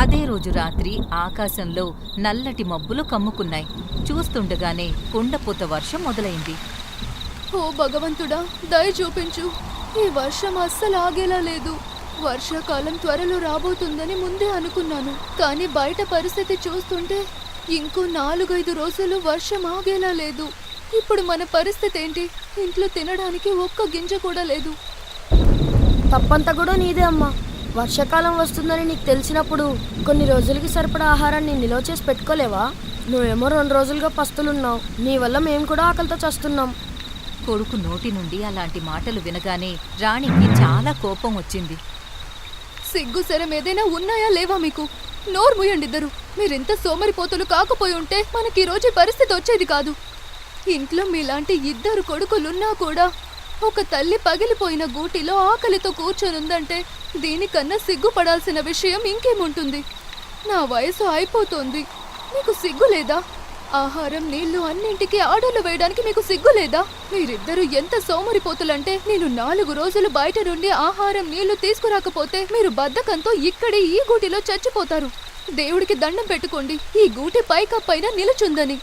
అదే రోజు రాత్రి ఆకాశంలో నల్లటి మబ్బులు కమ్ముకున్నాయి. చూస్తుండగానే కుండపోత వర్షం మొదలైంది. ఓ భగవంతుడా దయ చూపించు. ఈ వర్షం అస్సలు ఆగేలా లేదు. వర్షాకాలం త్వరలో రాబోతుందని ముందే అనుకున్నాను. కానీ బయట పరిస్థితి చూస్తుంటే ఇంకో నాలుగైదు రోజులు వర్షం ఆగేలా లేదు. ఇప్పుడు మన పరిస్థితి ఏంటి? ఇంట్లో తినడానికి ఒక్క గింజ కూడా లేదు. తప్పంతా కూడా నీదే అమ్మా. వర్షాకాలం వస్తుందని నీకు తెలిసినప్పుడు కొన్ని రోజులకి సరిపడా ఆహారాన్ని నిల్వ చేసి పెట్టుకోలేవా? నువ్వేమో రెండు రోజులుగా పస్తులున్నావు. నీ వల్ల మేము కూడా ఆకలితో చస్తున్నాం. కొడుకు నోటి నుండి అలాంటి మాటలు వినగానే రాణికి చాలా కోపం వచ్చింది. సిగ్గు శరం ఏదైనా ఉన్నాయా లేవా మీకు? నోరు ముయ్యండి ఇద్దరు. మీరింత సోమరిపోతులు కాకపోయి ఉంటే మనకి ఈ రోజు పరిస్థితి వచ్చేది కాదు. ఇంట్లో మీలాంటి ఇద్దరు కొడుకులున్నా కూడా ఒక తల్లి పగిలిపోయిన గూటిలో ఆకలితో కూర్చొనుందంటే దీనికన్నా సిగ్గుపడాల్సిన విషయం ఇంకేముంటుంది? నా వయసు అయిపోతోంది. మీకు సిగ్గు లేదా ఆహారం నీళ్ళు అన్నింటికి ఆర్డర్లు వేయడానికి మీకు సిగ్గు లేదా మీరిద్దరూ ఎంత సోమరిపోతులంటే నేను నాలుగు రోజులు బయట నుండి ఆహారం నీళ్ళు తీసుకురాకపోతే మీరు బద్ధకంతో ఇక్కడే ఈ గూటిలో చచ్చిపోతారు. దేవుడికి దండం పెట్టుకోండి. ఈ గూటి పైకప్పైన నిలుచుందని.